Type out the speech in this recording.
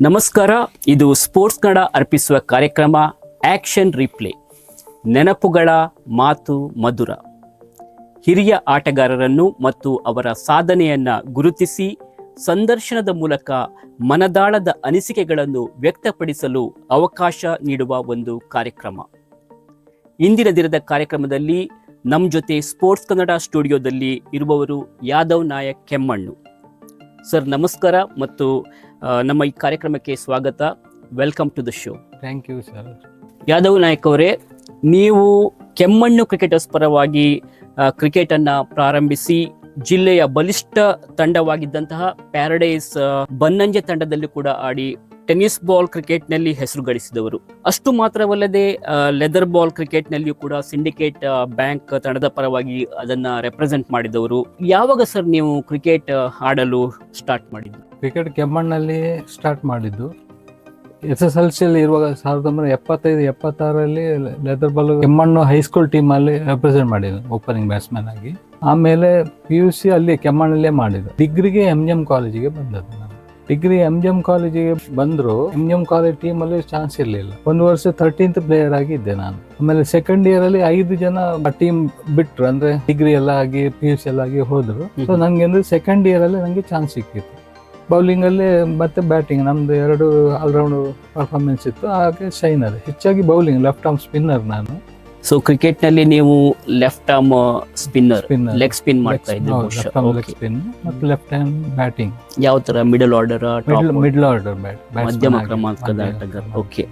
ನಮಸ್ಕಾರ, ಇದು ಸ್ಪೋರ್ಟ್ಸ್ ಕನ್ನಡ ಅರ್ಪಿಸುವ ಕಾರ್ಯಕ್ರಮ ಆಕ್ಷನ್ ರಿಪ್ಲೇ. ನೆನಪುಗಳ ಮಾತು ಮಧುರ. ಹಿರಿಯ ಆಟಗಾರರನ್ನು ಮತ್ತು ಅವರ ಸಾಧನೆಯನ್ನು ಗುರುತಿಸಿ, ಸಂದರ್ಶನದ ಮೂಲಕ ಮನದಾಳದ ಅನಿಸಿಕೆಗಳನ್ನು ವ್ಯಕ್ತಪಡಿಸಲು ಅವಕಾಶ ನೀಡುವ ಒಂದು ಕಾರ್ಯಕ್ರಮ. ಇಂದಿನ ದಿನದ ಕಾರ್ಯಕ್ರಮದಲ್ಲಿ ನಮ್ಮ ಜೊತೆ ಸ್ಪೋರ್ಟ್ಸ್ ಕನ್ನಡ ಸ್ಟುಡಿಯೋದಲ್ಲಿ ಇರುವವರು ಯಾದವ್ ನಾಯಕ್ ಕೆಮ್ಮಣ್ಣು. ಸರ್, ನಮಸ್ಕಾರ ಮತ್ತು ನಮ್ಮ ಈ ಕಾರ್ಯಕ್ರಮಕ್ಕೆ ಸ್ವಾಗತ. Welcome to the show thank you sir Yadav Nayak ಅವರೇ ನೀವು ಕೆಮ್ಮಣ್ಣು ಕ್ರಿಕೆಟರ್ಸ್ ಪರವಾಗಿ ಕ್ರಿಕೆಟ್ ಅನ್ನ ಪ್ರಾರಂಭಿಸಿ ಜಿಲ್ಲೆಯ ಬಲಿಷ್ಠ ತಂಡವಾಗಿದ್ದಂತಹ ಪ್ಯಾರಡೈಸ್ ಬನ್ನಂಜೆ ತಂಡದಲ್ಲಿ ಕೂಡ ಆಡಿ ಟೆನ್ನಿಸ್ ಬಾಲ್ ಕ್ರಿಕೆಟ್ನಲ್ಲಿ ಹೆಸರು ಗಳಿಸಿದವರು. ಅಷ್ಟು ಮಾತ್ರವಲ್ಲದೆ ಲೆದರ್ ಬಾಲ್ ಕ್ರಿಕೆಟ್ ನಲ್ಲಿಯೂ ಕೂಡ ಸಿಂಡಿಕೇಟ್ ಬ್ಯಾಂಕ್ ತಂಡದ ಪರವಾಗಿ ಅದನ್ನ ರೆಪ್ರೆಸೆಂಟ್ ಮಾಡಿದವರು. ಯಾವಾಗ ಸರ್ ನೀವು ಕ್ರಿಕೆಟ್ ಆಡಲು ಸ್ಟಾರ್ಟ್ ಮಾಡಿದ್ದು? ಕ್ರಿಕೆಟ್ ಕೆಮ್ಮಣ್ಣಲ್ಲಿ ಸ್ಟಾರ್ಟ್ ಮಾಡಿದ್ದು. ಎಸ್ ಎಸ್ ಎಲ್ ಸಿಯಲ್ಲಿ ಇರುವಾಗ ಸಾವಿರದ ಒಂಬೈನೂರ ಎಪ್ಪತ್ತೈದು ಎಪ್ಪತ್ತಾರಲ್ಲಿ leather ball Kemmannu high school ಟೀಮಲ್ಲಿ ರೆಪ್ರೆಸೆಂಟ್ ಮಾಡಿದ್ದು, ಓಪನಿಂಗ್ ಬ್ಯಾಟ್ಸ್ಮನ್ ಆಗಿ. ಆಮೇಲೆ ಪಿ ಯು ಸಿ ಅಲ್ಲಿ ಕೆಮ್ಮಣ್ಣಲ್ಲೇ ಮಾಡಿದ್ದು. ಡಿಗ್ರಿಗೆ ಎಂ ಎಂ ಕಾಲೇಜಿಗೆ ಬಂದದ್ದು. ಡಿಗ್ರಿ ಎಂ ಜಿ ಎಂ ಕಾಲೇಜಿಗೆ ಬಂದ್ರು ಎಂ ಜಿ ಎಂ ಕಾಲೇಜ್ ಟೀಮಲ್ಲಿ ಚಾನ್ಸ್ ಇರಲಿಲ್ಲ. ಒಂದು ವರ್ಷ ತರ್ಟೀನ್ತ್ ಪ್ಲೇಯರ್ ಆಗಿ ಇದ್ದೆ ನಾನು. ಆಮೇಲೆ ಸೆಕೆಂಡ್ ಇಯರ್ ಅಲ್ಲಿ ಐದು ಜನ ಟೀಮ್ ಬಿಟ್ರು ಅಂದ್ರೆ ಡಿಗ್ರಿ ಎಲ್ಲ ಆಗಿ ಪಿ ಯು ಸಿ ಎಲ್ಲ ಆಗಿ ಹೋದ್ರು. ಸೊ. ನಂಗೆ ಅಂದ್ರೆ ಸೆಕೆಂಡ್ ಇಯರ್ ಅಲ್ಲಿ ನನಗೆ ಚಾನ್ಸ್ ಸಿಕ್ಕಿತ್ತು. ಬೌಲಿಂಗ್ ಅಲ್ಲಿ ಮತ್ತೆ ಬ್ಯಾಟಿಂಗ್ ನಮ್ದು ಎರಡು ಆಲ್ರೌಂಡ್ ಪರ್ಫಾರ್ಮೆನ್ಸ್ ಇತ್ತು ಹಾಗೆ ಶೈನರ್ ಹೆಚ್ಚಾಗಿ ಬೌಲಿಂಗ್ ಲೆಫ್ಟ್ ಆರ್ಮ್ ಸ್ಪಿನ್ನರ್ ನಾನು. ಸೊ ಕ್ರಿಕೆಟ್ನಲ್ಲಿ ನೀವು left arm spinner leg spin ಮಾಡ್ತಾ ಇದ್ದೀವಿ ಲೆಫ್ಟ್ ಸ್ಪಿನ್ ಮತ್ತು ಲೆಫ್ಟ್ ಹ್ಯಾಂಡ್ ಬ್ಯಾಟಿಂಗ್ ಯಾವ ತರ middle order middle middle order bat ಮಧ್ಯಮ ಕ್ರಮಾಂಕದ ಆಟಗಾರ. ಓಕೆ